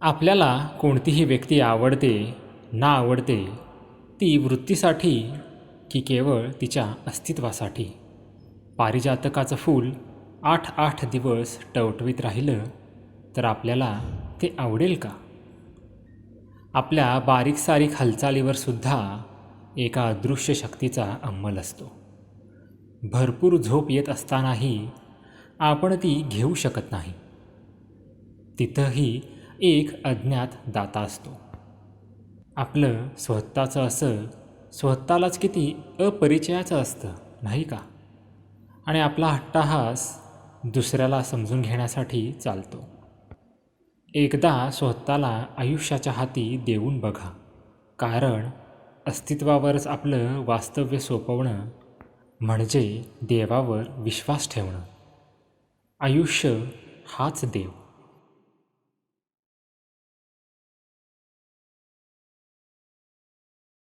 आपल्याला कोणतीही व्यक्ती आवडते ना आवडते ती वृत्तीसाठी की केवळ तिच्या अस्तित्वासाठी. पारिजातकाचं फूल आठ आठ दिवस टवटवीत राहिलं तर आपल्याला ते आवडेल का? आपल्या बारीक सारीक हालचालीवर सुद्धा एका अदृश्य शक्तीचा अंमल असतो. भरपूर झोप येत असतानाही आपण ती घेऊ शकत नाही. तिथंही एक अज्ञात दाता असतो. आपलं स्वतःचं असं स्वतःलाच किती अपरिचयाचं असतं नाही का? आणि आपला हट्टाहास दुसऱ्याला समजून घेण्यासाठी चालतो. एकदा स्वतःला आयुष्याच्या हाती देऊन बघा. कारण अस्तित्वावरच आपलं वास्तव्य सोपवणं म्हणजे देवावर विश्वास ठेवणं. आयुष्य हाच देव.